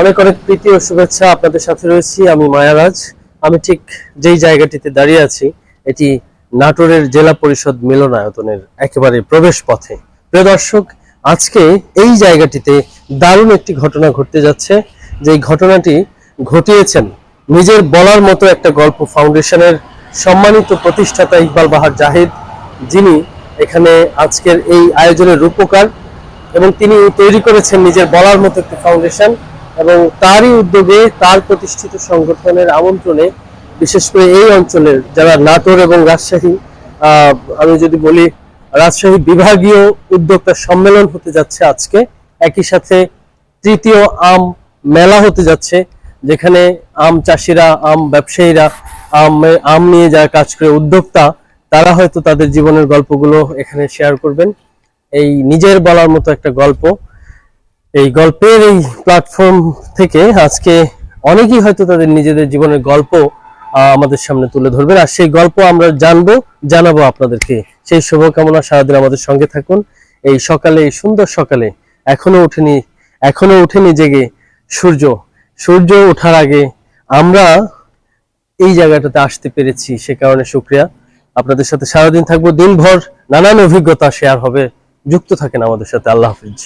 অনেক অনেক প্রীতি ও শুভেচ্ছা আপনাদের সাথে রয়েছি, আমি মায়ারাজ। আমি ঠিক যেই জায়গাটিতে দাঁড়িয়ে আছি, এটি নাটোরের জেলা পরিষদ মিলনায়তনের একেবারে প্রবেশ পথে। প্রিয় দর্শক, আজকে এই জায়গাটিতে দারুণ একটি ঘটনা ঘটতে যাচ্ছে। যে ঘটনাটি ঘটিয়েছেন নিজের বলার মতো একটা গল্প ফাউন্ডেশনের সম্মানিত প্রতিষ্ঠাতা ইকবাল বাহার জাহিদ, যিনি এখানে আজকের এই আয়োজনের রূপকার এবং তিনি তৈরি করেছেন নিজের বলার মতো একটি ফাউন্ডেশন। এবং তারই উদ্যোগে তার প্রতিষ্ঠিত সংগঠনের আমন্ত্রণে, বিশেষ করে এই অঞ্চলের যারা নাটোর এবং রাজশাহী আমি যদি বলি রাজশাহী বিভাগীয় উদ্যোক্তা সম্মেলন হতে যাচ্ছে আজকে। একই সাথে তৃতীয় আম মেলা হতে যাচ্ছে, যেখানে আম চাষিরা, আম ব্যবসায়ীরা, আম আম নিয়ে যারা কাজ করে উদ্যোক্তা, তারা হয়তো তাদের জীবনের গল্পগুলো এখানে শেয়ার করবেন। এই নিজের বলার মতো একটা গল্প। এই গল্পের এই প্ল্যাটফর্ম থেকে আজকে অনেকেই হয়তো তাদের নিজেদের জীবনের গল্প আমাদের সামনে তুলে ধরবেন। আর সেই গল্প আমরা জানব, জানাব আপনাদেরকে। সেই শুভকামনা সারাদিন আমাদের সঙ্গে থাকুন। এই সকালে, এই সুন্দর সকালে এখনও ওঠেনি এখনও ওঠেনি জেগে সূর্য। সূর্য ওঠার আগে আমরা এই জায়গাটাতে আসতে পেরেছি, সে কারণে শুক্রিয়া আপনাদের সাথে সারাদিন থাকব। দিনভর নানান অভিজ্ঞতা শেয়ার হবে। যুক্ত থাকেন আমাদের সাথে। আল্লাহ হাফিজ।